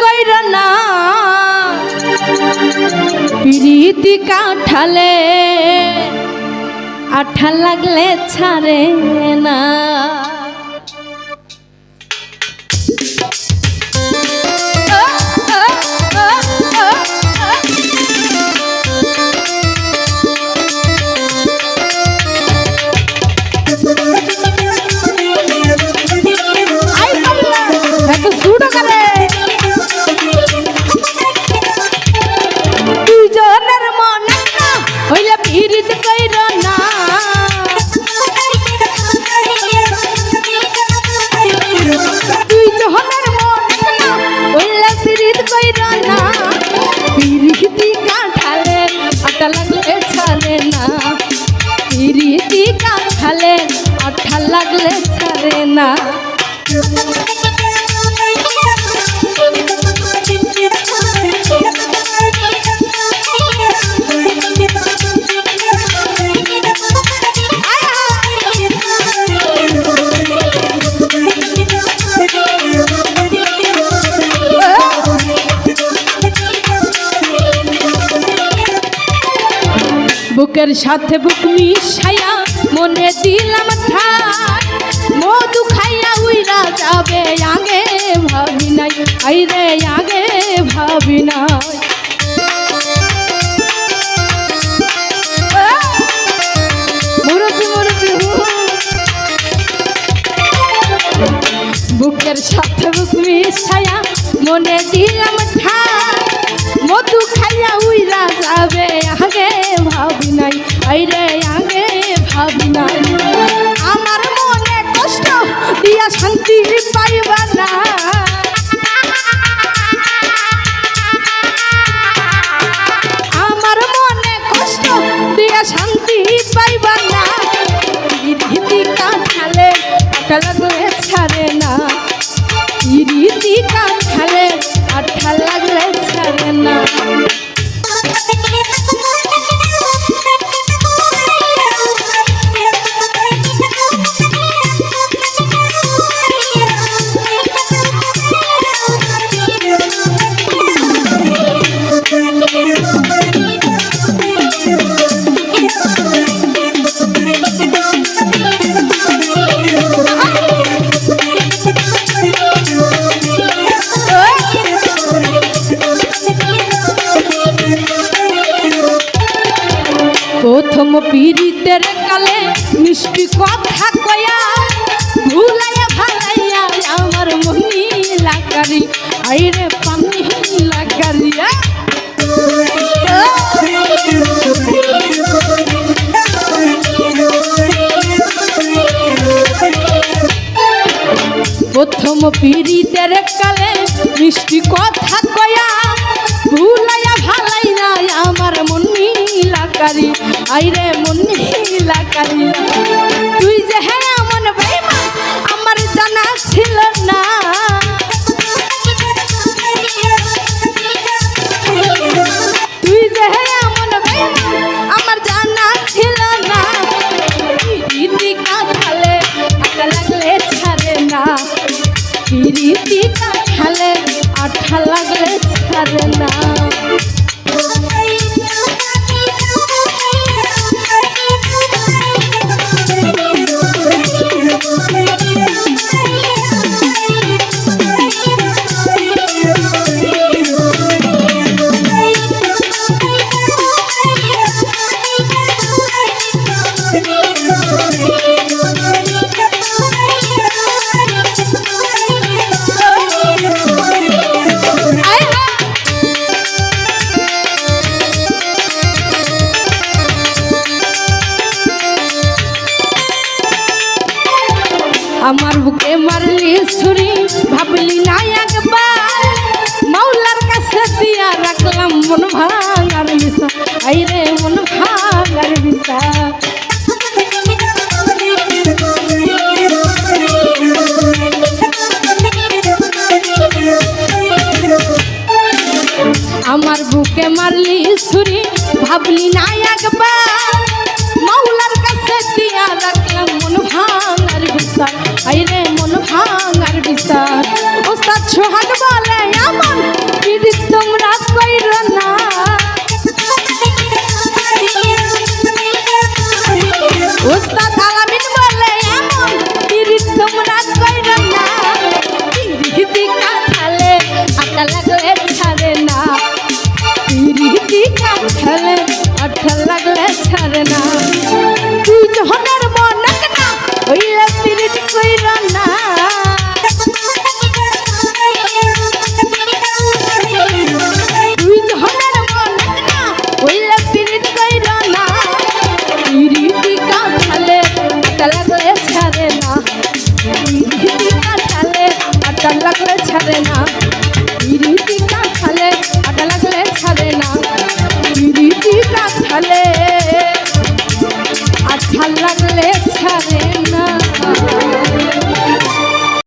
কইর না। প্রীতি কাঠালে আঠা লাগলে ছাড়ে না। বুকের সাথে বুক মিশাইয়া মনে দিলাম মধু খাইয়া উইরা যাবে আগে, ভাবি নাই। আইরে আগে ভাবি নাই। বুকের সাথে বুক মিশায়া মনে দিলাম ঠাই না পীড়িতের কালে মিষ্টি কথা কয়া, ভুলাইয়া ভালাইয়া আমার মনি লাগারি। আইরে পানি লাগারিয়া প্রথম পীড়িতের কালে মিষ্টি কথা আইরে মন লাকারি তুই যে হ্যাঁ এমন বেইমান, আমার জানা ছিল না। তুই যে হ্যাঁ এমন বেইমান, আমার জানা ছিল না। রীতি কাঠালে আটা লাগলে ছাড়ে না। রীতি কাঠালে আঠা লাগলে ছাড়ে না। আমার বুকে মারলি ছুরি, ভাবলি না একবার। মাওলার কাছে দিয়া রাখলাম মন ভাঙার বিষা আইরে মন ভাঙার বিষা আমার বুকে মারলি ছুরি, ভাবলি না একবার। মাওলার কাছে দিয়া রাখলাম মন ভাঙার মন বিচার ওস্তাদ সোহাগ বলে।